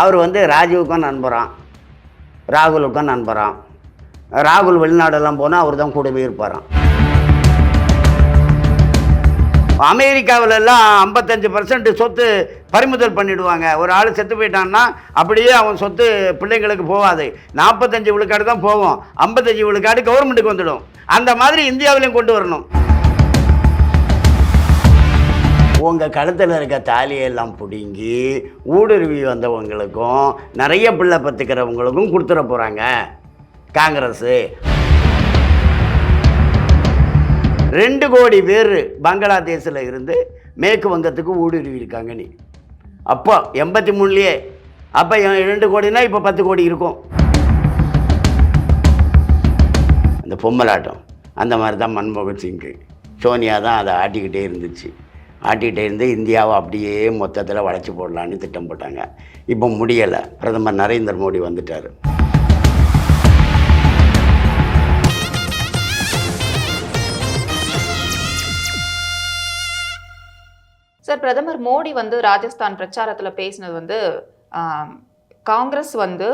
அவர் வந்து ராஜீவுக்கும் நண்பரான் ராகுலுக்கும் நண்பரான் ராகுல் வெளிநாடெல்லாம் போனால் அவர் தான் கூடவே இருப்பாராம். அமெரிக்காவிலெல்லாம் ஐம்பத்தஞ்சு பர்சன்ட் சொத்து பறிமுதல் பண்ணிவிடுவாங்க ஒரு ஆள் செத்து போயிட்டான்னா அப்படியே அவன் சொத்து பிள்ளைங்களுக்கு போகாது. நாற்பத்தஞ்சு விழுக்காடு தான் போவோம் ஐம்பத்தஞ்சு விழுக்காடு கவர்மெண்ட்டுக்கு வந்துடும். அந்த மாதிரி இந்தியாவிலையும் கொண்டு வரணும். உங்கள் கழுத்தில் இருக்க தாலியெல்லாம் பிடுங்கி ஊடுருவி வந்தவங்களுக்கும் நிறைய பிள்ளை பத்துக்கிறவங்களுக்கும் கொடுத்துட போகிறாங்க காங்கிரஸு. ரெண்டு கோடி பேர் பங்களாதேஷில் இருந்து மேற்கு வங்கத்துக்கு ஊடுருவி இருக்காங்க நீ. அப்போ எண்பத்தி மூணுலேயே அப்போ ரெண்டு கோடினா இப்போ பத்து கோடி இருக்கும். அந்த பொம்மலாட்டம் அந்த மாதிரி தான் மன்மோகன் சிங்கு சோனியா தான் அதை ஆட்டிக்கிட்டே இருந்துச்சு. ஆட்டிகிட்டே இருந்து இந்தியாவை அப்படியே மொத்தத்தில் வளைச்சி போடலான்னு திட்டம் போட்டாங்க. இப்போ முடியலை. பிரதமர் நரேந்திர மோடி வந்துட்டார். சார் பிரதமர் மோடி வந்து ராஜஸ்தான் பிரச்சாரத்தில் பேசினது வந்து காங்கிரஸ் வந்து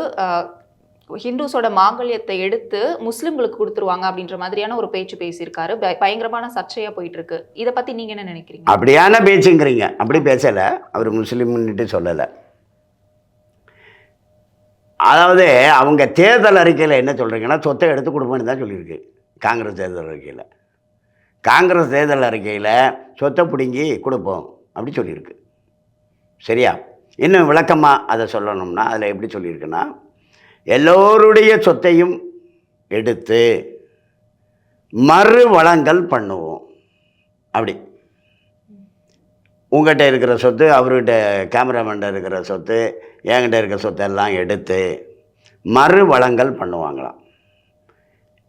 ஹிந்துஸோட மாங்கல்யத்தை எடுத்து முஸ்லிம்களுக்கு கொடுத்துருவாங்க அப்படின்ற மாதிரியான ஒரு பேச்சு பேசியிருக்காரு. பயங்கரமான சர்ச்சையா போயிட்டு இருக்கு இதை பத்தி நீங்க என்ன நினைக்கிறீங்க? அப்படியான பேச்சுங்கிறீங்க. அப்படி பேசலை. அவர் முஸ்லீம்னுட்டு சொல்லலை. அதாவது அவங்க தேர்தல் அறிக்கையில் என்ன சொல்கிறீங்கன்னா சொத்தை எடுத்து கொடுப்போம்னு தான் சொல்லியிருக்கு. காங்கிரஸ் தேர்தல் அறிக்கையில். காங்கிரஸ் தேர்தல் அறிக்கையில் சொத்தை பிடுங்கி கொடுப்போம் அப்படி சொல்லியிருக்கு. சரியா? இன்னும் விளக்கமாக அதை சொல்லணும்னா அதில் எப்படி சொல்லியிருக்குன்னா எல்லோருடைய சொத்தையும் எடுத்து மறு வளங்கள் பண்ணுவோம். அப்படி. உங்கள்கிட்ட இருக்கிற சொத்து அவர்கிட்ட கேமராமேன்ட்ட இருக்கிற சொத்து என்கிட்ட இருக்கிற சொத்தெல்லாம் எடுத்து மறு வளங்கள் பண்ணுவாங்களாம்.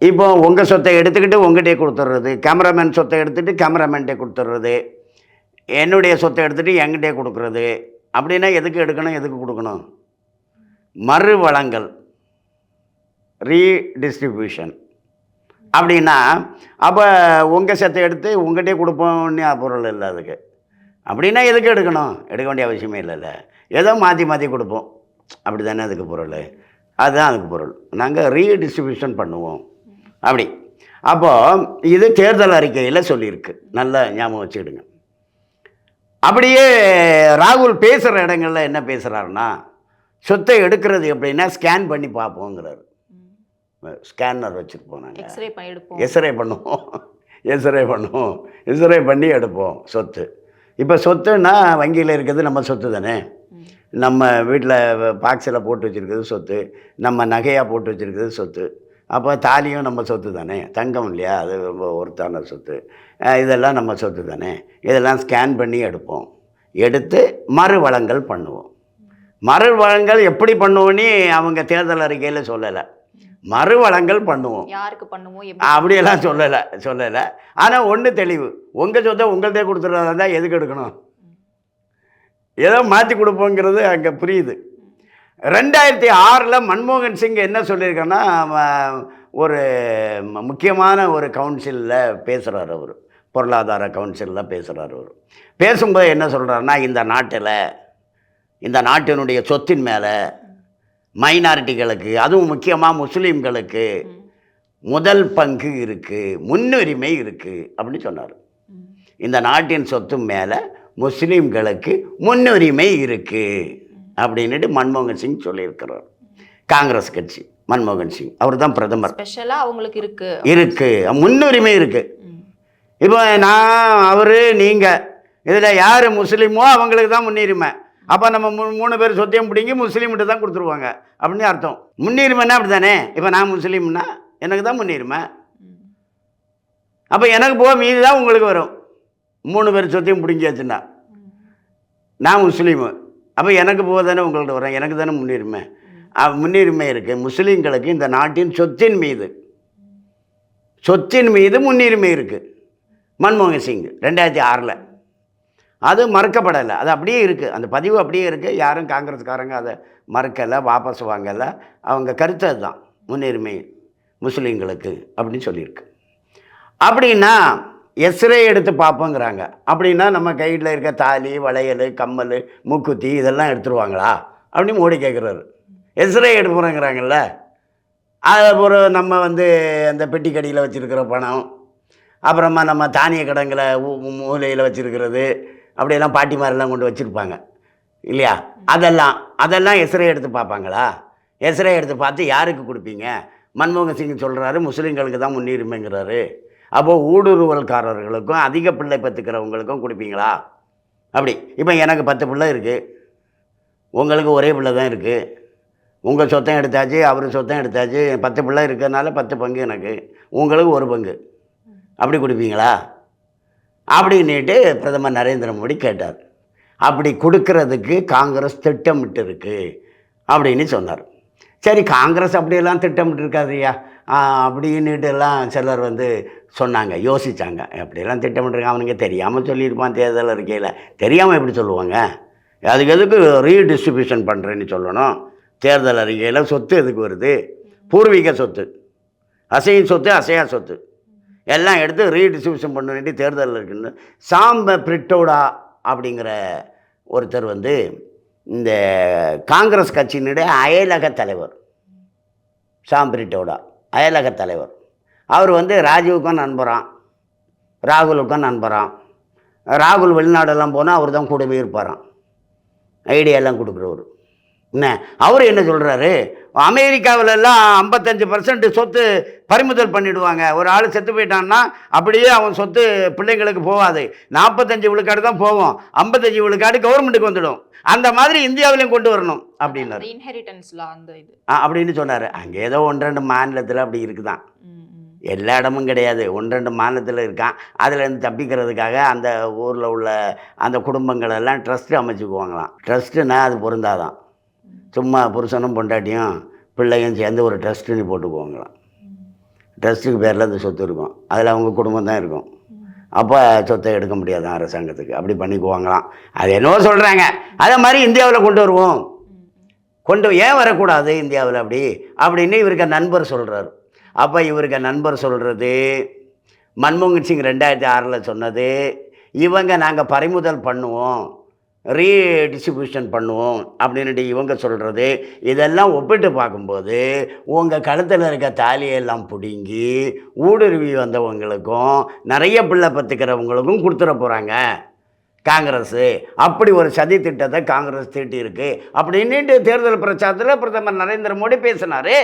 இப்போ உங்கள் சொத்தை எடுத்துக்கிட்டு உங்கள்கிட்டே கொடுத்துட்றது கேமராமேன் சொத்தை எடுத்துகிட்டு கேமராமேன்ட்டே கொடுத்துட்றது என்னுடைய சொத்தை எடுத்துகிட்டு என்கிட்டே கொடுக்குறது அப்படின்னா எதுக்கு எடுக்கணும் எதுக்கு கொடுக்கணும்? மறு வளங்கள் ரீடிஸ்ட்ரிபியூஷன் அப்படின்னா அப்போ உங்கள் சத்தை எடுத்து உங்கள்கிட்டே கொடுப்போம்னு பொருள் இல்லை அதுக்கு. அப்படின்னா எதுக்கு எடுக்கணும்? எடுக்க வேண்டிய அவசியமே இல்லைல்ல ஏதோ மாற்றி மாற்றி கொடுப்போம். அப்படி தானே அதுக்கு பொருள். அதுதான் அதுக்கு பொருள். நாங்கள் ரீடிஸ்ட்ரிபியூஷன் பண்ணுவோம். அப்படி. அப்போது இது தேர்தல் அறிக்கையில் சொல்லியிருக்கு. நல்லா ஞாபகம் வச்சுக்கிடுங்க. அப்படியே ராகுல் பேசுகிற இடங்கள்ல என்ன பேசுகிறாருன்னா சொத்தை எடுக்கிறது எப்படின்னா ஸ்கேன் பண்ணி பார்ப்போங்கிறாரு. ஸ்கேனர் வச்சுருப்போம் நாங்கள் எக்ஸ்ரே எடுப்போம். எஸ்ரே பண்ணுவோம். எஸ்ரே பண்ணுவோம். எஸ்ரே பண்ணி எடுப்போம் சொத்து. இப்போ சொத்துன்னா வங்கியில் இருக்கிறது நம்ம சொத்து தானே. நம்ம வீட்டில் பாக்ஸில் போட்டு வச்சுருக்கிறது சொத்து. நம்ம நகையாக போட்டு வச்சுருக்கிறது சொத்து. அப்போ தாலியும் நம்ம சொத்து தானே? தங்கம் இல்லையா? அது ரொம்ப ஒருத்தான சொத்து. இதெல்லாம் நம்ம சொத்து தானே? இதெல்லாம் ஸ்கேன் பண்ணி எடுப்போம். எடுத்து மறு வளங்கள் பண்ணுவோம். மறு வளங்கள் எப்படி பண்ணுவோன்னு அவங்க தேர்தல் அறிக்கையில் சொல்லலை. மறு வளங்கள் பண்ணுவோம். யாருக்கு பண்ணுவோம் அப்படியெல்லாம் சொல்லலை சொல்லலை. ஆனால் ஒன்று தெளிவு. உங்கள் சொத்தை உங்கள்கிட்டே கொடுத்துட்றதா இருந்தால் எதுக்கு எடுக்கணும்? ஏதோ மாற்றி கொடுப்போங்கிறது அங்கே புரியுது. ரெண்டாயிரத்தி ஆறில் மன்மோகன் சிங் என்ன சொல்லியிருக்கேன்னா ஒரு முக்கியமான ஒரு கவுன்சிலில் பேசுகிறார் அவர். பொருளாதார கவுன்சிலில் பேசுகிறார் அவர். பேசும்போது என்ன சொல்கிறாருன்னா இந்த நாட்டில் இந்த நாட்டினுடைய சொத்தின் மேலே மைனாரிட்டிகளுக்கு அதுவும் முக்கியமாக முஸ்லீம்களுக்கு. முதல் பங்கு இருக்குது முன்னுரிமை இருக்குது அப்படின்னு சொன்னார். இந்த நாட்டின் சொத்து மேலே முஸ்லீம்களுக்கு முன்னுரிமை இருக்குது அப்படின்னுட்டு மன்மோகன் சிங் சொல்லியிருக்கிறார் காங்கிரஸ் கட்சி மன்மோகன் சிங் அவர் தான் பிரதமர் அவங்களுக்கு இருக்கு இருக்கு முன்னுரிமை இருக்குது ம். இப்போ நான் அவர் நீங்கள் இதில் யார் முஸ்லீமோ அவங்களுக்கு தான் முன்னுரிமை அப்போ நம்ம மூணு பேர் சொத்தையும் பிடிங்கி முஸ்லீம்கிட்ட தான் கொடுத்துருவாங்க. அப்படின்னு அர்த்தம். முன்னுரிமைன்னா அப்படி தானே இப்போ நான் முஸ்லீம்னா எனக்கு தான் முன்னுரிமை. அப்போ எனக்கு போக மீதி தான் உங்களுக்கு வரும். மூணு பேர் சொத்தையும் பிடிங்கியாச்சுன்னா. நான் முஸ்லீமு. அப்போ எனக்கு போக தானே உங்கள்கிட்ட வரேன் எனக்கு தானே முன்னுரிமை. முன்னுரிமை இருக்குது முஸ்லீம்களுக்கு இந்த நாட்டின் சொத்தின் மீது. சொத்தின் மீது முன்னுரிமை இருக்குது மன்மோகன் சிங் ரெண்டாயிரத்தி ஆறில். அது மறுக்கப்படலை. அது அப்படியே இருக்குது அந்த பதிவு அப்படியே இருக்குது யாரும் காங்கிரஸ்காரங்க அதை மறுக்கலை வாபஸ் வாங்கலை. அவங்க கருத்து அதுதான். முன்னுரிமை முஸ்லீம்களுக்கு அப்படின்னு சொல்லியிருக்கு. அப்படின்னா எஸ்ரே எடுத்து பார்ப்போங்கிறாங்க. அப்படின்னா நம்ம கையில் இருக்க தாலி வளையல் கம்மல் மூக்குத்தி இதெல்லாம் எடுத்துருவாங்களா? அப்படின்னு மோடி கேட்குறாரு எஸ்ரே எடுப்புறேங்கிறாங்கல்ல அது ஒரு நம்ம வந்து அந்த பெட்டி கடியில் வச்சுருக்கிற பணம். அப்புறமா நம்ம தானிய கடங்களை மூலையில் வச்சுருக்கிறது. அப்படியெல்லாம் பாட்டிமாரெல்லாம் கொண்டு வச்சுருப்பாங்க. இல்லையா? அதெல்லாம் அதெல்லாம் எஸ்ரே எடுத்து பார்ப்பாங்களா? எஸ்ரே எடுத்து பார்த்து யாருக்கு கொடுப்பீங்க? மன்மோகன் சிங் சொல்கிறாரு முஸ்லீம்களுக்கு தான் முன்னுரிமைங்கிறாரு. அப்போது ஊடுருவல்காரர்களுக்கும் அதிக பிள்ளை பெற்றுக்கிறவங்களுக்கும் கொடுப்பீங்களா? அப்படி. இப்போ எனக்கு பத்து பிள்ளை இருக்குது உங்களுக்கு ஒரே பிள்ளை தான் இருக்குது உங்கள் சொத்தம் எடுத்தாச்சு அவர் சொத்தம் எடுத்தாச்சு பத்து பிள்ளை இருக்கிறதுனால பத்து பங்கு எனக்கு. உங்களுக்கு ஒரு பங்கு. அப்படி கொடுப்பீங்களா? அப்படின்னுட்டு பிரதமர் நரேந்திர மோடி கேட்டார். அப்படி கொடுக்கறதுக்கு காங்கிரஸ் திட்டமிட்டு இருக்கு அப்படின்னு சொன்னார். சரி காங்கிரஸ் அப்படியெல்லாம் திட்டமிட்டு இருக்காதுய்யா அப்படின்னுட்டு எல்லாம் சிலர் வந்து சொன்னாங்க யோசித்தாங்க எப்படியெல்லாம் திட்டமிட்டுருக்காங்க அவனுங்க தெரியாமல் சொல்லியிருப்பான் தேர்தல் அறிக்கையில். தெரியாமல் எப்படி சொல்லுவாங்க? அதுக்கு எதுக்கு ரீடிஸ்ட்ரிபியூஷன் பண்ணுறேன்னு சொல்லணும்? தேர்தல் அறிக்கையில் சொத்து எதுக்கு வருது? பூர்வீக சொத்து. அசையும் சொத்து அசையா சொத்து. எல்லாம் எடுத்து ரீடிஸ்ட்ரிபியூஷன் பண்ண வேண்டிய தேர்தல் இருக்குன்னு. சாம்ப பிரிட்டோடா அப்படிங்கிற ஒருத்தர் வந்து இந்த காங்கிரஸ் கட்சியினுடைய அயலக தலைவர். சாம்பிரிட்டோடா அயலக தலைவர். அவர் வந்து ராஜீவுக்கும் நண்பரான் ராகுலுக்கும் நண்பரான் ராகுல் வெளிநாடெல்லாம் போனால் அவர் தான் கூடவே இருப்பாராம். ஐடியாலாம் கொடுக்குறவர். என்ன? அவர் என்ன சொல்கிறாரு அமெரிக்காவிலெல்லாம் ஐம்பத்தஞ்சு பர்சன்ட் சொத்து பறிமுதல் பண்ணிடுவாங்க. ஒரு ஆள் செத்து போயிட்டான்னா அப்படியே அவன் சொத்து பிள்ளைங்களுக்கு போகாது. நாற்பத்தஞ்சு விழுக்காடு தான் போவோம். ஐம்பத்தஞ்சு விழுக்காடு கவர்மெண்ட்டுக்கு வந்துடும். அந்த மாதிரி இந்தியாவிலையும் கொண்டு வரணும் அப்படின்னாரு. இன்ஹெரிட்டன்ஸ்ல அந்த இது. ஆ, அப்படின்னு சொன்னார். அங்கே ஏதோ ஒன்று ரெண்டு மாநிலத்தில் அப்படி இருக்குதான். எல்லா இடமும் கிடையாது. ஒன்று ரெண்டு மாநிலத்தில் இருக்கான். அதுலேருந்து தப்பிக்கிறதுக்காக அந்த ஊரில் உள்ள அந்த குடும்பங்கள் எல்லாம் ட்ரஸ்ட்டு அமைச்சுக்குவாங்களாம் ட்ரஸ்ட்டுனா அது பொருந்தாதான். சும்மா புருஷனும் பொண்டாட்டியும் பிள்ளையும் சேர்ந்து ஒரு ட்ரஸ்ட்டுன்னு போட்டுக்குவாங்களாம். ட்ரஸ்ட்டுக்கு பேரில் அந்த சொத்து இருக்கும். அதில் அவங்க குடும்பம் தான் இருக்கும். அப்போ சொத்தை எடுக்க முடியாது அரசாங்கத்துக்கு. அப்படி பண்ணிக்குவாங்களாம். அது என்னவோ சொல்கிறாங்க அதே மாதிரி இந்தியாவில் கொண்டு வருவோம். கொண்டு ஏன் வரக்கூடாது இந்தியாவில் அப்படி? அப்படின்னு இவருக்கு நண்பர் சொல்கிறார் அப்போ இவருக்கு நண்பர் சொல்கிறது மன்மோகன் சிங் ரெண்டாயிரத்தி ஆறில் சொன்னது இவங்க நாங்கள் பறிமுதல் பண்ணுவோம். ரீடிஸ்ட்ரிபியூஷன் பண்ணுவோம் அப்படின்ட்டு இவங்க சொல்கிறது இதெல்லாம் ஒப்பிட்டு பார்க்கும்போது உங்கள் கழுத்தில் இருக்க தாலியெல்லாம் பிடுங்கி ஊடுருவி வந்தவங்களுக்கும் நிறைய பிள்ளை பத்துக்கிறவங்களுக்கும் கொடுத்துட போகிறாங்க காங்கிரஸு அப்படி ஒரு சதி திட்டத்தை காங்கிரஸ் தீட்டி இருக்கு அப்படின்ட்டு தேர்தல் பிரச்சாரத்தில் பிரதமர் நரேந்திர மோடி பேசினார்.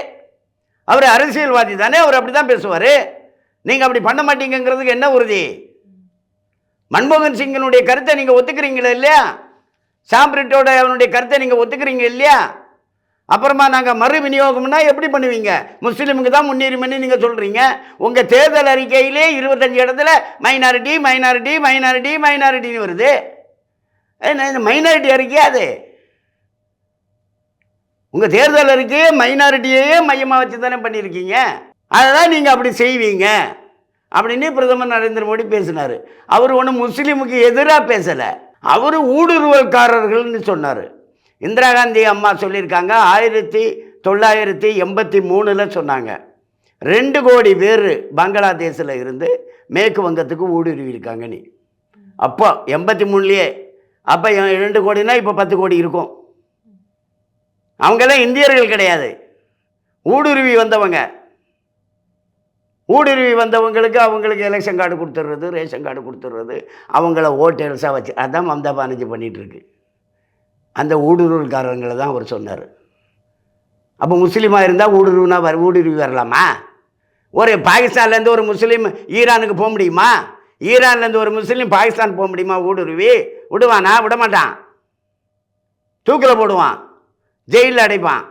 அவர் அரசியல்வாதி தானே அவர் அப்படி தான் பேசுவார். நீங்கள் அப்படி பண்ண மாட்டீங்கிறதுக்கு என்ன உறுதி? மன்மோகன் சிங்கினுடைய கருத்தை நீங்கள் ஒத்துக்கிறீங்களா இல்லையா? சாம்பிரிட்டோட அவனுடைய கருத்தை நீங்கள் ஒத்துக்கிறீங்க இல்லையா? அப்புறமா நாங்கள் மறு விநியோகம்னா எப்படி பண்ணுவீங்க? முஸ்லீமுக்கு தான் முன்னுரிமைன்னு நீங்கள் சொல்கிறீங்க உங்கள் தேர்தல் அறிக்கையிலே இருபத்தஞ்சி இடத்துல மைனாரிட்டி மைனாரிட்டி மைனாரிட்டி மைனாரிட்டின்னு வருது. இந்த மைனாரிட்டி அறிக்கையா அது? உங்கள் தேர்தல் அறிக்கையே மைனாரிட்டியையே மையமாக வச்சு தானே பண்ணியிருக்கீங்க. அதை தான் நீங்கள் அப்படி செய்வீங்க. அப்படின்னு பிரதமர் நரேந்திர மோடி பேசினார். அவர் ஒன்றும் முஸ்லீமுக்கு எதிராக பேசலை. அவர் ஊடுருவல்காரர்கள்னு சொன்னார். இந்திரா காந்தி அம்மா சொல்லியிருக்காங்க ஆயிரத்தி தொள்ளாயிரத்தி எண்பத்தி மூணில் சொன்னாங்க. ரெண்டு கோடி பேர் பங்களாதேஷில் இருந்து மேற்கு வங்கத்துக்கு ஊடுருவியிருக்காங்க நீ அப்போ எண்பத்தி மூணுலேயே அப்போ ரெண்டு கோடினா இப்போ பத்து கோடி இருக்கும். அவங்கெல்லாம் இந்தியர்கள் கிடையாது. ஊடுருவி வந்தவங்க. ஊடுருவி வந்தவங்களுக்கு அவங்களுக்கு எலெக்ஷன் கார்டு கொடுத்துட்றது ரேஷன் கார்டு கொடுத்துட்றது அவங்கள ஓட்டேல்ஸாக வச்சு அதான் மம்தா பானர்ஜி பண்ணிகிட்ருக்கு அந்த ஊடுருவல்காரங்களை தான் அவர் சொன்னார். அப்போ முஸ்லீமாக இருந்தால் ஊடுருவினா வர ஊடுருவி வரலாமா? ஒரு பாகிஸ்தான்லேருந்து ஒரு முஸ்லீம் ஈரானுக்கு போக முடியுமா? ஈரான்லேருந்து ஒரு முஸ்லீம் பாகிஸ்தான் போக முடியுமா ஊடுருவி? விடுவானா? விடமாட்டான். தூக்கில் போடுவான். ஜெயிலில் அடைப்பான்.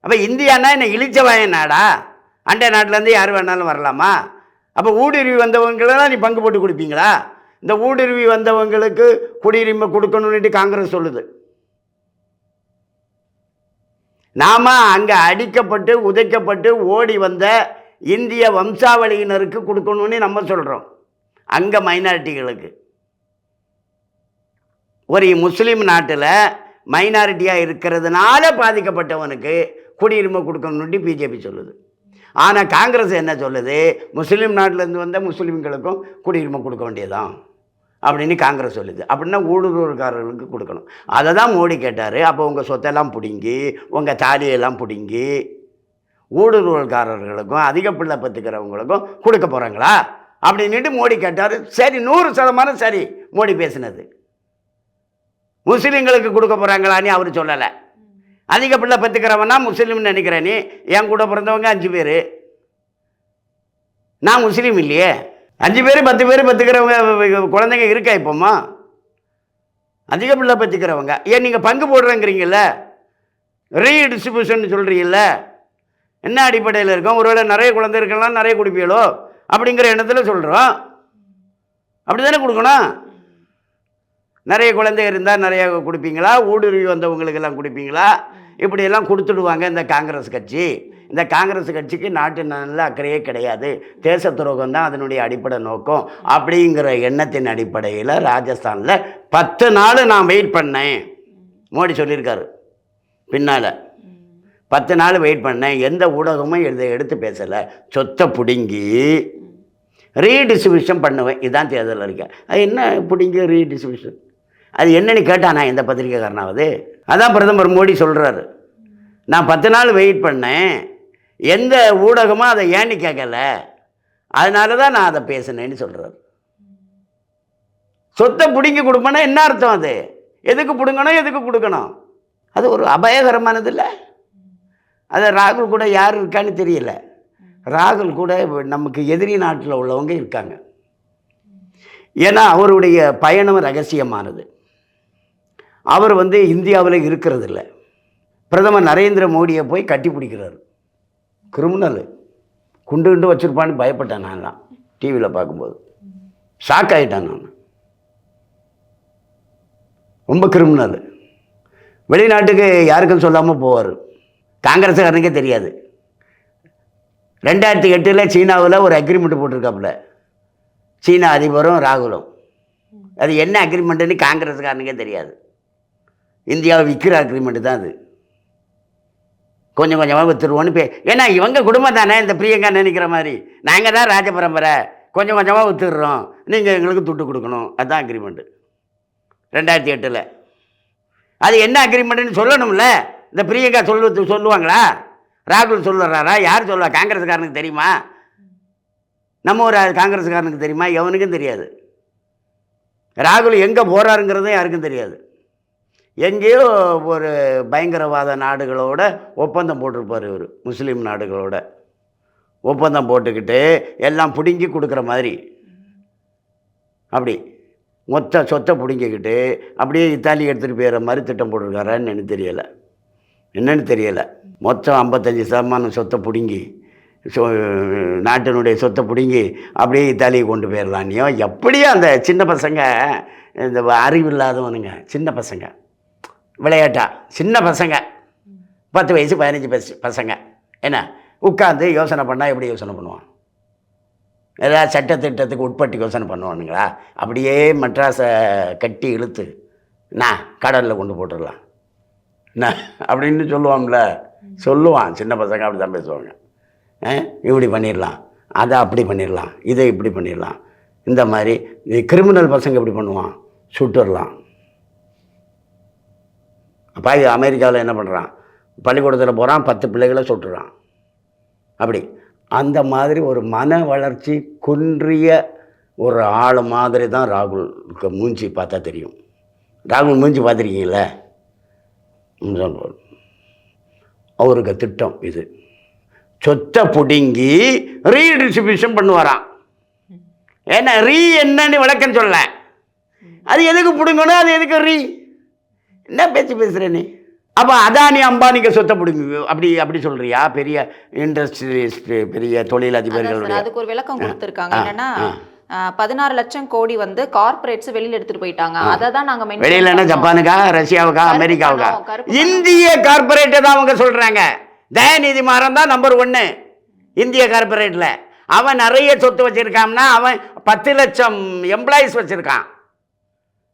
அப்போ இந்தியானா என்ன இழிச்சவாயன் நாடா? அண்டை நாட்டிலேருந்து யார் வேணாலும் வரலாமா? அப்போ ஊடுருவி வந்தவங்களெல்லாம் நீ பங்கு போட்டு கொடுப்பீங்களா? இந்த ஊடுருவி வந்தவங்களுக்கு குடியுரிமை கொடுக்கணும்னுட்டு காங்கிரஸ் சொல்லுது. நாம அங்கே அடிக்கப்பட்டு உதைக்கப்பட்டு ஓடி வந்த இந்திய வம்சாவளியினருக்கு கொடுக்கணும்னு நம்ம சொல்கிறோம் அங்கே மைனாரிட்டிகளுக்கு. ஒரு முஸ்லீம் நாட்டில் மைனாரிட்டியாக இருக்கிறதுனால பாதிக்கப்பட்டவனுக்கு குடியுரிமை கொடுக்கணுன்ட்டு பிஜேபி சொல்லுது. ஆனால் காங்கிரஸ் என்ன சொல்லுது? முஸ்லீம் நாட்டிலேருந்து வந்த முஸ்லீம்களுக்கும் குடியுரிமை கொடுக்க வேண்டியதான் அப்படின்னு காங்கிரஸ் சொல்லுது. அப்படின்னா ஊடுருவல்காரர்களுக்கு கொடுக்கணும். அதை தான் மோடி கேட்டார். அப்போ உங்கள் சொத்தெல்லாம் பிடுங்கி உங்கள் தாலியெல்லாம் பிடுங்கி ஊடுருவல்காரர்களுக்கும் அதிக பிள்ளை பத்துக்கிறவங்களுக்கும் கொடுக்க போகிறாங்களா அப்படின்னுட்டு மோடி கேட்டார். சரி நூறு சதமானம் சரி மோடி பேசினது. முஸ்லீம்களுக்கு கொடுக்க போகிறாங்களான்னு அவர் சொல்லலை. அதிக பிள்ளை பெற்றுக்கிறவனா முஸ்லீம்னு நினைக்கிறேன் நீ. என் கூட பிறந்தவங்க அஞ்சு பேர். நான் முஸ்லீம் இல்லையே. அஞ்சு பேர் பத்து பேர் பத்துக்கிறவங்க குழந்தைங்க இருக்கா இப்போம்மா? அதிக பிள்ளை பத்துக்கிறவங்க. ஏன் நீங்கள் பங்கு போடுறேங்கிறீங்கல்ல? ரீடிஸ்ட்ரிபியூஷன் சொல்கிறீங்கல்ல என்ன அடிப்படையில் இருக்கும்? ஒருவேளை நிறைய குழந்தை இருக்கலாம் நிறைய குடிப்பீங்களோ? அப்படிங்கிற எண்ணத்தில் சொல்கிறோம் அப்படி தானே கொடுக்கணும்? நிறைய குழந்தை இருந்தால் நிறைய கொடுப்பீங்களா? ஊடுருவி வந்தவங்களுக்கெல்லாம் கொடுப்பீங்களா? இப்படியெல்லாம் கொடுத்துடுவாங்க இந்த காங்கிரஸ் கட்சி. இந்த காங்கிரஸ் கட்சிக்கு நாட்டு நல்ல அக்கறையே கிடையாது. தேச துரோகம் தான் அதனுடைய அடிப்படை நோக்கம். அப்படிங்கிற எண்ணத்தின் அடிப்படையில் ராஜஸ்தானில் பத்து நாள் நான் வெயிட் பண்ணேன். மோடி சொல்லியிருக்காரு. பின்னால். பத்து நாள் வெயிட் பண்ணேன். எந்த ஊடகமும் இதை எடுத்து பேசலை. சொத்தை பிடுங்கி ரீடிஸ்ட்ரிபியூஷன் பண்ணுவேன். இதுதான் தேர்தலில் இருக்கேன். அது என்ன பிடிங்க ரீடிஸ்ட்ரிபியூஷன் அது என்னன்னு கேட்டானா எந்த பத்திரிக்கைக்காரனாவது அதான் பிரதமர் மோடி சொல்கிறாரு நான் பத்து நாள் வெயிட் பண்ணேன். எந்த ஊடகமும் அதை ஏன்னு கேட்கல அதனால தான் நான் அதை பேசினேன்னு சொல்கிறாரு சொத்தை பிடுங்கி கொடுப்பேன்னா என்ன அர்த்தம் அது? எதுக்கு பிடுங்கணும் எதுக்கு கொடுக்கணும்? அது ஒரு அபாயகரமானது இல்லை அது ராகுல் கூட யார் இருக்கான்னு தெரியல. ராகுல் கூட நமக்கு எதிரி நாட்டில் உள்ளவங்க இருக்காங்க. ஏன்னா அவருடைய பயணம் ரகசியமானது. அவர் வந்து இந்தியாவில் இருக்கிறது இல்லை பிரதமர் நரேந்திர மோடியை போய் கட்டி பிடிக்கிறார் கிரிமினல் குண்டு குண்டு வச்சுருப்பான்னு பயப்பட்டேன் நான்லாம் டிவியில் பார்க்கும்போது. ஷாக் ஆகிட்டேன் நான். ரொம்ப கிரிமினல் வெளிநாட்டுக்கு யாருக்கும் சொல்லாமல் போவார். காங்கிரஸுக்காரனுக்கே தெரியாது. ரெண்டாயிரத்தி எட்டில் சீனாவில் ஒரு அக்ரிமெண்ட் போட்டிருக்காப்புல. சீனா அதிபரும் ராகுலும். அது என்ன அக்ரிமெண்ட்டுன்னு காங்கிரஸுக்காரனுக்கே தெரியாது. இந்தியாவை விற்கிற அக்ரிமெண்ட்டு தான் அது. கொஞ்சம் கொஞ்சமாக விற்றுருவோன்னு பே ஏன்னா இவங்க குடும்பம் தானே இந்த பிரியங்கா நினைக்கிற மாதிரி. நாங்கள் தான் ராஜ பரம்பரை. கொஞ்சம் கொஞ்சமாக விற்றுடுறோம் நீங்கள் எங்களுக்கு துட்டு கொடுக்கணும். அதுதான் அக்ரிமெண்ட்டு ரெண்டாயிரத்தி எட்டில். அது என்ன அக்ரிமெண்ட்டுன்னு சொல்லணும்ல. இந்த பிரியங்கா சொல்லு சொல்லுவாங்களா? ராகுல் சொல்லுறாரா? யார் சொல்லுவா? காங்கிரஸ்காரனுக்கு தெரியுமா? நம்ம ஒரு காங்கிரஸ்காரனுக்கு தெரியுமா? எவனுக்கும் தெரியாது. ராகுல் எங்கே போகிறாருங்கிறதும் யாருக்கும் தெரியாது. எங்கேயோ ஒரு பயங்கரவாத நாடுகளோட ஒப்பந்தம் போட்டிருப்பார் இவர் முஸ்லீம் நாடுகளோட. ஒப்பந்தம் போட்டுக்கிட்டு எல்லாம் பிடுங்கி கொடுக்குற மாதிரி. அப்படி மொத்த சொத்தை பிடுங்கிக்கிட்டு அப்படியே இத்தாலி எடுத்துகிட்டு போயிடுற மாதிரி திட்டம் போட்டிருக்காரான்னு எனக்கு தெரியலை. என்னன்னு தெரியலை. மொத்தம் ஐம்பத்தஞ்சு சதமானம் சொத்தை பிடுங்கி சொ நாட்டினுடைய சொத்தை பிடுங்கி அப்படியே இத்தாலியை கொண்டு போயிடலான்னியோ எப்படியோ அந்த சின்ன பசங்க இந்த அறிவு இல்லாதவனுங்க சின்ன பசங்க. விளையாட்டா? சின்ன பசங்க. பத்து வயசு பதினஞ்சு பஸ் பசங்க. என்ன? உட்காந்து யோசனை பண்ணால் எப்படி யோசனை பண்ணுவான்? ஏதாவது சட்டத்திட்டத்துக்கு உட்பட்டு யோசனை பண்ணுவானுங்களா? அப்படியே மட்ராஸை கட்டி இழுத்து நான் கடலில் கொண்டு போட்டுடலாம். என்ன அப்படின்னு சொல்லுவான்ல. சொல்லுவான். சின்ன பசங்க அப்படி தான் பேசுவாங்க. ஆ, இப்படி பண்ணிடலாம். அதை அப்படி பண்ணிடலாம். இதை இப்படி பண்ணிடலாம். இந்த மாதிரி கிரிமினல் பசங்க இப்படி பண்ணுவான்? சுட்டுடலாம். அப்பா இது அமெரிக்காவில் என்ன பண்ணுறான் பள்ளிக்கூடத்தில் போகிறான் பத்து பிள்ளைகளை சுட்டுறான். அப்படி. அந்த மாதிரி ஒரு மன வளர்ச்சி குன்றிய ஒரு ஆள் மாதிரி தான் ராகுலுக்கு மூஞ்சி பார்த்தா தெரியும். ராகுல் மூஞ்சி பார்த்துருக்கீங்களே? அவருக்கு திட்டம் இது. சொத்தை பிடுங்கி ரீடிஸ்ட்ரிபியூஷன் பண்ணுவாராம். ஏன்னா ரீ என்னன்னு விளக்கம் சொல்ல. அது எதுக்கு பிடுங்கணும்? அது எதுக்கு ரீ? என்ன பேச்சு பேசுகிற நீ அப்போ அதானி அம்பானிக்கு சொத்தை பிடுங்க அப்படி அப்படி சொல்றியா? பெரிய இண்டஸ்ட்ரியலிஸ்ட் பெரிய அதான் தொழிலதிபர்களுடைய சார் அதுக்கு ஒரு விளக்கம் கொடுத்திருக்காங்க. என்னன்னா பதினாறு லட்சம் கோடி வந்து கார்ப்பரேட்ஸ் வெளியில எடுத்துட்டு போயிட்டாங்க. அதை தான் நாங்க mention வெளியில என்ன பண்ணோம். ஜப்பானுக்கா ரஷ்யாவுக்கா அமெரிக்காவுக்கா. இந்திய கார்பரேட்டை தான் அவங்க சொல்றாங்க. தயாநிதி மாறன் தான் நம்பர் ஒன்று இந்திய கார்பரேட்டில் அவன் நிறைய சொத்து வச்சிருக்கான்னா அவன் பத்து லட்சம் எம்ப்ளாயிஸ் வச்சிருக்கான்.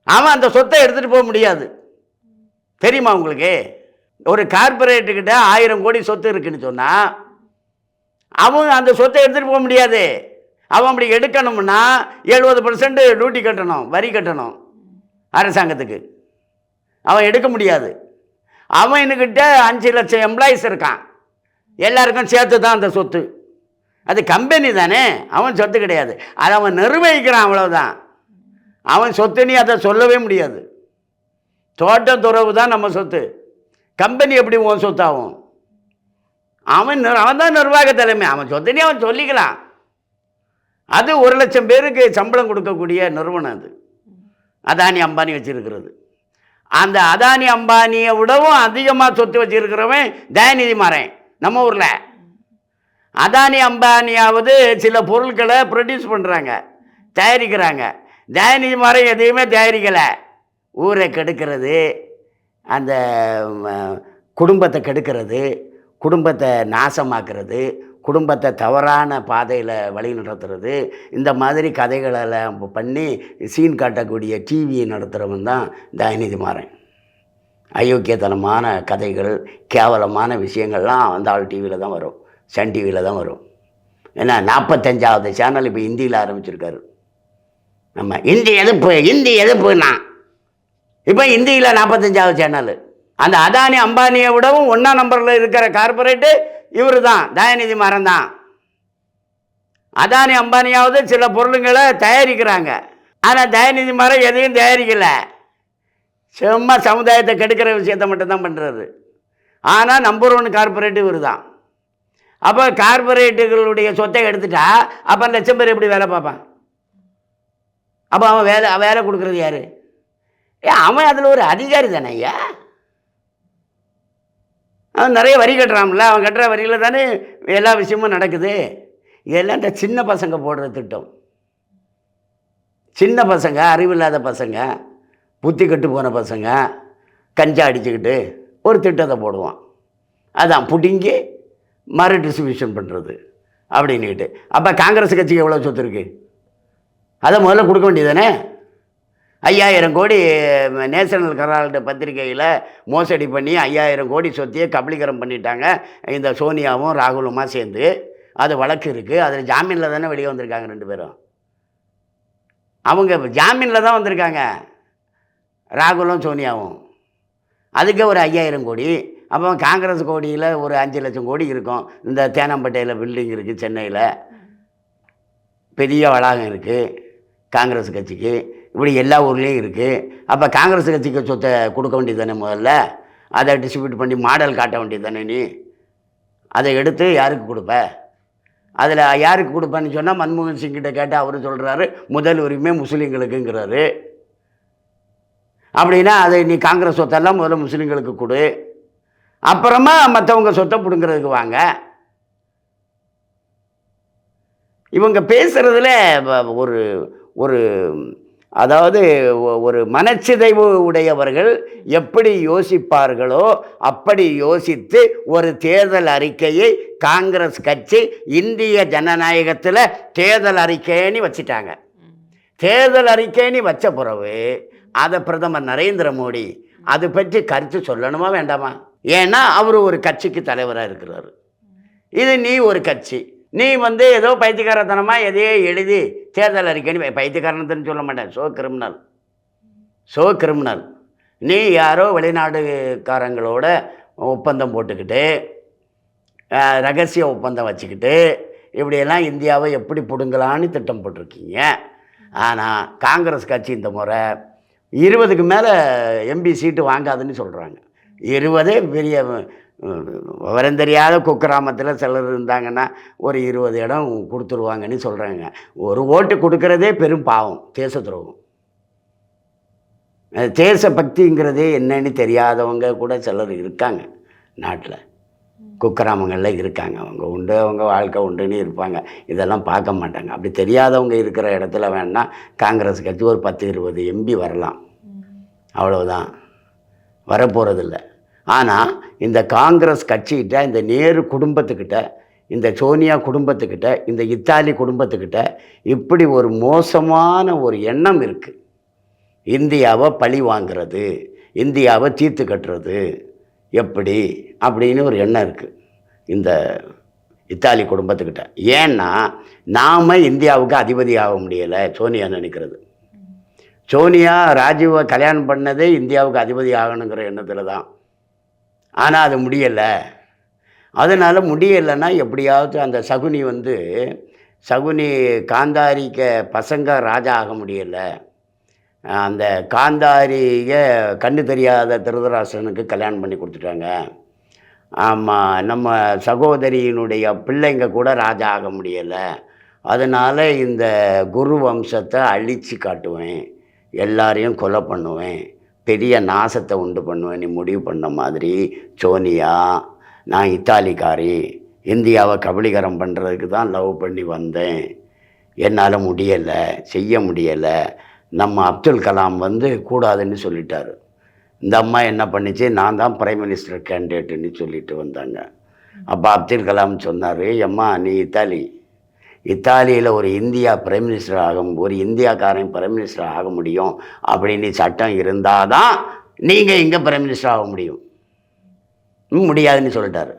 அவன் அந்த சொத்தை எடுத்துட்டு போக முடியாது. தெரியுமா உங்களுக்கு? ஒரு கார்பரேட்டுக்கிட்ட ஆயிரம் கோடி சொத்து இருக்குன்னு சொன்னால் அவன் அந்த சொத்தை எடுத்துகிட்டு போக முடியாது. அவன் அப்படி எடுக்கணும்னா எழுபது பர்சன்ட் டியூட்டி கட்டணும் வரி கட்டணும் அரசாங்கத்துக்கு. அவன் எடுக்க முடியாது. அவன் என்கிட்ட அஞ்சு லட்சம் எம்ப்ளாயிஸ் இருக்கான். எல்லாருக்கும் சேர்த்து தான் அந்த சொத்து. அது கம்பெனி தானே அவன் சொத்து கிடையாது. அதை அவன் நிர்வகிக்கிறான் அவ்வளோதான் அவன் சொத்து நீ அதை சொல்லவே முடியாது. தோட்டம் துறவு தான் நம்ம சொத்து. கம்பெனி எப்படி உன் சொத்தாகும்? அவன் அவன் தான் நிர்வாக தலைமை. அவன் சொத்துனே அவன் சொல்லிக்கலாம். அது ஒரு லட்சம் பேருக்கு சம்பளம் கொடுக்கக்கூடிய நிறுவனம் அது. அதானி அம்பானி வச்சிருக்கிறது. அந்த அதானி அம்பானியை விடவும் அதிகமாக சொத்து வச்சிருக்கிறவன் தயாநிதி மாறேன் நம்ம ஊரில். அதானி அம்பானியாவது சில பொருட்களை ப்ரொடியூஸ் பண்ணுறாங்க தயாரிக்கிறாங்க. தயாநிதி மாறன் எதையுமே தயாரிக்கலை. ஊரை கெடுக்கிறது அந்த குடும்பத்தை கெடுக்கிறது குடும்பத்தை நாசமாக்குறது குடும்பத்தை தவறான பாதையில் வழி நடத்துறது இந்த மாதிரி கதைகளெல்லாம் பண்ணி சீன் காட்டக்கூடிய டிவியை நடத்துகிறவன் தான் தயநிதி மாறன் அயோக்கியத்தனமான கதைகள் கேவலமான விஷயங்கள்லாம் அந்த ஆள் டிவியில் தான் வரும் சன் டிவியில் தான் வரும். ஏன்னா நாற்பத்தஞ்சாவது சேனல் இப்போ ஹிந்தியில் ஆரம்பிச்சிருக்காரு. நம்ம இந்தி எதிர்ப்பு இந்தி எதிர்ப்புனா இப்போ இந்தியில் நாற்பத்தஞ்சாவது சேனல் அந்த அதானி அம்பானியை விடவும் ஒன்றா நம்பரில் இருக்கிற கார்பரேட்டு இவர் தான் தயாநிதி மரம் தான் அதானி அம்பானியாவது சில பொருளுங்களை தயாரிக்கிறாங்க. ஆனால் தயாநிதி மரம் எதையும் தயாரிக்கலை. சும்மா சமுதாயத்தை கெடுக்கிற விஷயத்தை மட்டும்தான் பண்ணுறது ஆனால் நம்பர் ஒன் கார்பரேட் இவர் தான் அப்போ கார்பரேட்டுகளுடைய சொத்தை எடுத்துட்டா அப்போ லட்சம் பேர் எப்படி வேலை பார்ப்பான்? அப்போ அவன் வேலை வேலை கொடுக்குறது யாரு? ஏன் அவன் அதில் ஒரு அதிகாரி தானே ஐயா? அவன் நிறைய வரி கட்டுறான்ல அவன் கட்டுற வரியில் தானே எல்லா விஷயமும் நடக்குது. இதெல்லாம் இந்த சின்ன பசங்க போடுற திட்டம். சின்ன பசங்க அறிவில்லாத பசங்க புத்தி கட்டு போன பசங்க கஞ்சா அடிச்சுக்கிட்டு ஒரு திட்டத்தை போடுவான். அதான் புடிங்கி மறு டிஸ்ட்ரிபியூஷன் பண்ணுறது அப்படின்னுக்கிட்டு. அப்போ காங்கிரஸ் கட்சிக்கு எவ்வளோ சொத்து இருக்குது அதை முதல்ல கொடுக்க வேண்டியதானே ஐயாயிரம் கோடி நேஷனல் கரால்டு பத்திரிகையில் மோசடி பண்ணி ஐயாயிரம் கோடி சொத்தியை கபலீகரம் பண்ணிட்டாங்க. இந்த சோனியாவும் ராகுலுமா சேர்ந்து. அது வழக்கு இருக்குது அதில் ஜாமீனில் தானே வெளியே வந்திருக்காங்க ரெண்டு பேரும். அவங்க ஜாமீனில் தான் வந்திருக்காங்க. ராகுலும் சோனியாவும். அதுக்கே ஒரு ஐயாயிரம் கோடி. அப்போ காங்கிரஸ் கோடியில் ஒரு அஞ்சு லட்சம் கோடி இருக்கும். இந்த தேனாம்பேட்டையில் பில்டிங் இருக்குது சென்னையில். பெரிய வளாகம் இருக்குது காங்கிரஸ் கட்சிக்கு. இப்படி எல்லா ஊர்லேயும் இருக்குது அப்போ காங்கிரஸ் கட்சிக்கு சொத்தை கொடுக்க வேண்டியது தானே முதல்ல? அதை டிஸ்ட்ரிபியூட் பண்ணி மாடல் காட்ட வேண்டியது தானே நீ? அதை எடுத்து யாருக்கு கொடுப்ப? அதில் யாருக்கு கொடுப்பேன்னு சொன்னால் மன்மோகன் சிங்கிட்ட கேட்டால் அவர் சொல்கிறாரு முதல் உரிமை முஸ்லீம்களுக்குங்கிறாரு. அப்படின்னா அதை நீ காங்கிரஸ் சொத்தெல்லாம் முதல்ல முஸ்லீம்களுக்கு கொடு. அப்புறமா மற்றவங்க சொத்தை பிடுங்கிறதுக்கு வாங்க. இவங்க பேசுகிறதுல ஒரு ஒரு அதாவது ஒ- ஒரு மனச்சிதைவு உடையவர்கள் எப்படி யோசிப்பார்களோ அப்படி யோசித்து ஒரு தேர்தல் அறிக்கையை காங்கிரஸ் கட்சி இந்திய ஜனநாயகத்தில் தேர்தல் அறிக்கைன்னு வச்சிட்டாங்க. தேர்தல் அறிக்கைன்னு வச்ச பிறகு அதை பிரதமர் நரேந்திர மோடி அது பற்றி கருத்து சொல்லணுமா வேண்டாமா? ஏன்னா அவர் ஒரு கட்சிக்கு தலைவராக இருக்கிறார். இது நீ ஒரு கட்சி. நீ வந்து ஏதோ பைத்தியக்காரத்தனமாக எதையோ எழுதி தேர்தல் அறிக்கைன்னு பை- சொல்ல மாட்டேன். So criminal. So criminal. நீ யாரோ வெளிநாடுக்காரங்களோட ஒப்பந்தம் போட்டுக்கிட்டு ரகசிய ஒப்பந்தம் வச்சுக்கிட்டு இப்படியெல்லாம் இந்தியாவை எப்படி பிடுங்கலான்னு திட்டம் போட்டிருக்கீங்க. ஆனால் காங்கிரஸ் கட்சி இந்த முறை இருபதுக்கு மேலே எம்பி சீட்டு வாங்காதுன்னு சொல்கிறாங்க இருபதே பெரிய விவரம் தெரியாத குக்கிராமத்தில் சிலர் இருந்தாங்கன்னா ஒரு இருபது இடம் கொடுத்துருவாங்கன்னு சொல்கிறாங்க ஒரு ஓட்டு கொடுக்கறதே பெரும் பாவம் தேச துரோகம். தேச பக்திங்கிறதே என்னன்னு தெரியாதவங்க கூட சிலர் இருக்காங்க நாட்டில். குக்கிராமங்களில் இருக்காங்க. அவங்க உண்டு அவங்க வாழ்க்கை உண்டுன்னு இருப்பாங்க. இதெல்லாம் பார்க்க மாட்டாங்க. அப்படி தெரியாதவங்க இருக்கிற இடத்துல வேணால் காங்கிரஸ் கட்சி ஒரு பத்து இருபது எம்பி வரலாம். அவ்வளவுதான். வரப்போகிறதில்ல ஆனால் இந்த காங்கிரஸ் கட்சிக்கிட்ட இந்த நேரு குடும்பத்துக்கிட்ட இந்த சோனியா குடும்பத்துக்கிட்ட இந்த இத்தாலி குடும்பத்துக்கிட்ட இப்படி ஒரு மோசமான ஒரு எண்ணம் இருக்குது இந்தியாவை பழி வாங்கிறது இந்தியாவை தீர்த்து கட்டுறது எப்படி? அப்படின்னு ஒரு எண்ணம் இருக்குது இந்த இத்தாலி குடும்பத்துக்கிட்ட. ஏன்னா நாம் இந்தியாவுக்கு அதிபதி ஆக முடியலை சோனியா நினைக்கிறது. சோனியா ராஜீவை கல்யாணம் பண்ணதே இந்தியாவுக்கு அதிபதி ஆகணுங்கிற எண்ணத்தில் தான். ஆனால் அது முடியலை. அதனால் முடியலைன்னா எப்படியாவது அந்த சகுனி வந்து சகுனி காந்தாரிக்க பசங்க ராஜா ஆக முடியலை. அந்த காந்தாரிய கண்ணு தெரியாத திருதராசனுக்கு கல்யாணம் பண்ணி கொடுத்துட்டாங்க. ஆமாம் நம்ம சகோதரியினுடைய பிள்ளைங்க கூட ராஜா ஆக முடியலை. அதனால் இந்த குரு வம்சத்தை அழித்து காட்டுவேன். எல்லாரையும் கொலை பண்ணுவேன். பெரிய நாசத்தை உண்டு பண்ணுவேன். நீ முடிவு பண்ண மாதிரி. சோனியா நான் இத்தாலிக்காரி. இந்தியாவை கபலீகரம் பண்ணுறதுக்கு தான் லவ் பண்ணி வந்தேன். என்னால் முடியலை செய்ய முடியலை. நம்ம அப்துல் கலாம் வந்து கூடாதுன்னு சொல்லிட்டாரு. இந்த அம்மா என்ன பண்ணிச்சு? நான் தான் பிரைம் மினிஸ்டர் கேண்டிடேட்டுன்னு சொல்லிட்டு வந்தாங்க. அப்போ அப்துல் கலாம் சொன்னார் அம்மா நீ இத்தாலி இத்தாலியில் ஒரு இந்தியா பிரைம் மினிஸ்டர் ஆகும் ஒரு இந்தியாக்காரன் பிரைம் மினிஸ்டர் ஆக முடியும் அப்படின்னு சட்டம் இருந்தால் தான் நீங்கள் இங்கே பிரைம் மினிஸ்டர் ஆக முடியும். ம், முடியாதுன்னு சொல்லிட்டாரு.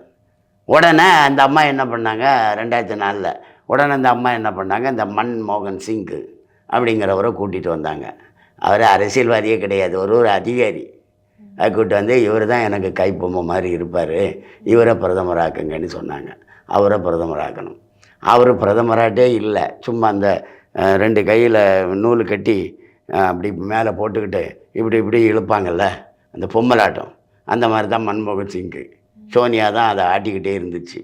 உடனே அந்த அம்மா என்ன பண்ணாங்க? ரெண்டாயிரத்தி நாலில். உடனே அந்த அம்மா என்ன பண்ணாங்க? இந்த மன்மோகன் சிங்கு அப்படிங்கிறவரை கூட்டிகிட்டு வந்தாங்க. அவர் அரசியல்வாதியே கிடையாது ஒரு ஒரு அதிகாரி. அதை கூப்பிட்டு வந்து இவர் தான் எனக்கு கைப்பொம்மை மாதிரி இருப்பார் இவரை பிரதமராக்குங்கன்னு சொன்னாங்க. அவரை பிரதமராக்கணும். அவர் பிரதமராட்டே இல்லை. சும்மா அந்த ரெண்டு கையில் நூல் கட்டி அப்படி மேலே போட்டுக்கிட்டு இப்படி இப்படி இழுப்பாங்கல்ல அந்த பொம்மலாட்டம். அந்த மாதிரி தான் மன்மோகன் சிங்கு சோனியா தான் அதை ஆட்டிக்கிட்டே இருந்துச்சு.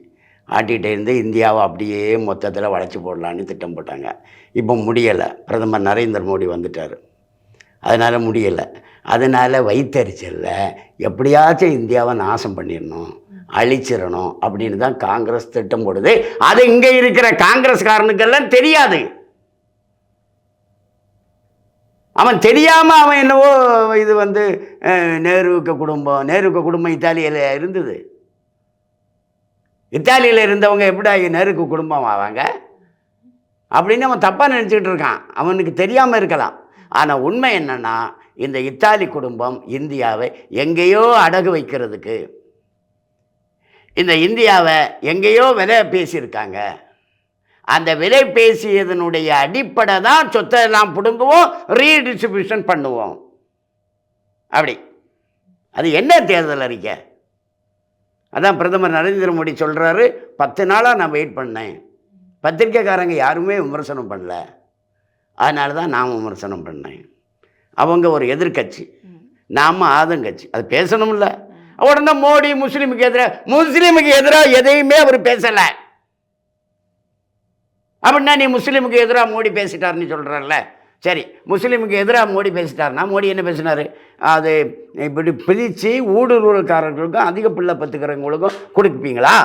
ஆட்டிக்கிட்டே இருந்து இந்தியாவை அப்படியே மொத்தத்தில் வளைச்சி போடலான்னு திட்டம் போட்டாங்க. இப்போ முடியலை. பிரதமர் நரேந்திர மோடி வந்துட்டார். அதனால் முடியலை. அதனால் வைத்தறிச்சலில் எப்படியாச்சும் இந்தியாவை நாசம் பண்ணிடணும். அழிச்சிடணும் அப்படின்னு தான் காங்கிரஸ் திட்டம் போடுது. அது இங்கே இருக்கிற காங்கிரஸ்காரனுக்கெல்லாம் தெரியாது. அவன் தெரியாமல் அவன் என்னவோ இது வந்து நேருவுக்கு குடும்பம் நேருவுக்கு குடும்பம் இத்தாலியில் இருந்தது. இத்தாலியில் இருந்தவங்க எப்படி நேருக்கு குடும்பம் ஆவாங்க? அப்படின்னு அவன் தப்பாக நினச்சிக்கிட்டு இருக்கான். அவனுக்கு தெரியாமல் இருக்கலாம். ஆனால் உண்மை என்னென்னா இந்த இத்தாலி குடும்பம் இந்தியாவை எங்கேயோ அடகு வைக்கிறதுக்கு இந்த இந்தியாவை எங்கேயோ விலை பேசியிருக்காங்க. அந்த விலை பேசியதனுடைய அடிப்படை தான் சொத்தை எல்லாம் பிடுங்குவோம் ரீடிஸ்ட்ரிபியூஷன் பண்ணுவோம். அப்படி. அது என்ன தேர்தல் அறிக்கை? அதான் பிரதமர் நரேந்திர மோடி சொல்கிறாரு பத்து நாளாக நான் வெயிட் பண்ணேன். பத்திரிக்கைக்காரங்க யாருமே விமர்சனம் பண்ணல. அதனால தான் நான் விமர்சனம் பண்ணேன். அவங்க ஒரு எதிர்க்கட்சி. நாம் ஆதங்கட்சி. அது பேசணும்ல. உடனே மோடி முஸ்லீமுக்கு எதிராக முஸ்லீமுக்கு எதிராக எதையுமே அவர் பேசலை. அப்படின்னா நீ முஸ்லீமுக்கு எதிராக மோடி பேசிட்டாருன்னு சொல்கிறல்ல சரி முஸ்லீமுக்கு எதிராக மோடி பேசிட்டாருன்னா மோடி என்ன பேசினார்? அது இப்படி பிரித்து ஊடுருவல்காரர்களுக்கும் அதிக பிள்ளை பத்துக்கிறவங்களுக்கும் கொடுப்பீங்களா?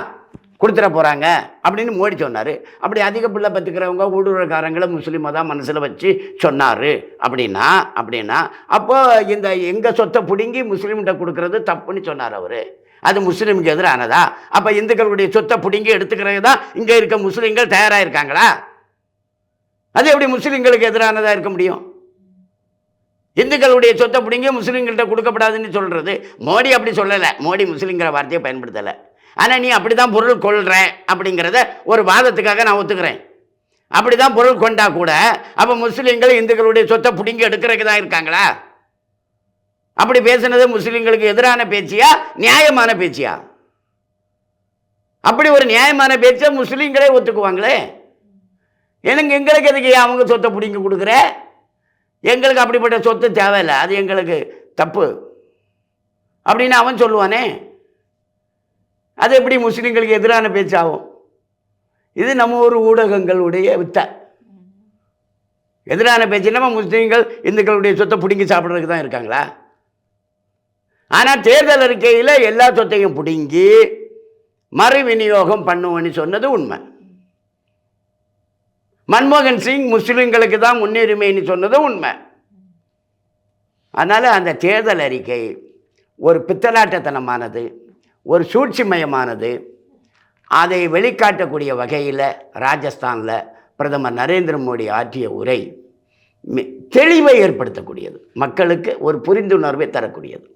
கொடுத்துட போகிறாங்க அப்படின்னு மோடி சொன்னார். அப்படி அதிக பிள்ளை பத்துக்கிறவங்க ஊடுருவக்காரங்களை முஸ்லீமை தான் மனசில் வச்சு சொன்னார். அப்படின்னா அப்படின்னா அப்போது இந்த எங்கள் சொத்தை பிடுங்கி முஸ்லீம்கிட்ட கொடுக்கறது தப்புன்னு சொன்னார் அவர். அது முஸ்லீமுக்கு எதிரானதா? அப்போ இந்துக்களுடைய சொத்தை பிடுங்கி எடுத்துக்கிறது தான் இங்கே இருக்க முஸ்லீம்கள் தயாராக இருக்காங்களா அது எப்படி முஸ்லீம்களுக்கு எதிரானதாக இருக்க முடியும்? இந்துக்களுடைய சொத்தை பிடிங்க முஸ்லீம்கள்ட்ட கொடுக்கப்படாதுன்னு சொல்கிறது மோடி அப்படி சொல்லலை. மோடி முஸ்லீம்கிற வார்த்தையை பயன்படுத்தலை. ஆனால் நீ அப்படி தான் பொருள் கொள்கிறேன் அப்படிங்கிறத ஒரு வாதத்துக்காக நான் ஒத்துக்கிறேன். அப்படி தான் பொருள் கொண்டா கூட அப்போ முஸ்லீம்கள் இந்துக்களுடைய சொத்தை பிடிங்கி எடுக்கிறதுக்கு தான் இருக்காங்களா? அப்படி பேசுனது முஸ்லீம்களுக்கு எதிரான பேச்சியா நியாயமான பேச்சியா? அப்படி ஒரு நியாயமான பேச்சை முஸ்லீம்களே ஒத்துக்குவாங்களே? எனக்கு எங்களுக்கு எதுக்கு ஏன் அவங்க சொத்தை பிடிங்கி கொடுக்குற? எங்களுக்கு அப்படிப்பட்ட சொத்து தேவையில்லை அது எங்களுக்கு தப்பு. அப்படின்னு அவன் சொல்லுவானே. அது எப்படி முஸ்லீம்களுக்கு எதிரான பேச்சாகும்? இது நம்ம ஒரு ஊடகங்களுடைய வித்தை. எதிரான பேச்சு நம்ம முஸ்லீம்கள் இந்துக்களுடைய சொத்தை பிடுங்கி சாப்பிட்றதுக்கு தான் இருக்காங்களா? ஆனால் தேர்தல் அறிக்கையில் எல்லா சொத்தையும் பிடுங்கி மறு விநியோகம் பண்ணுவோன்னு சொன்னது உண்மை. மன்மோகன் சிங் முஸ்லீம்களுக்கு தான் முன்னுரிமைன்னு சொன்னதும் உண்மை. அதனால் அந்த தேர்தல் அறிக்கை ஒரு பித்தலாட்டத்தனமானது. ஒரு சூழ்ச்சிமயமானது. அதை வெளிக்காட்டக்கூடிய வகையில் ராஜஸ்தானில் பிரதமர் நரேந்திர மோடி ஆற்றிய உரை தெளிவை ஏற்படுத்தக்கூடியது. மக்களுக்கு ஒரு புரிந்துணர்வை தரக்கூடியது.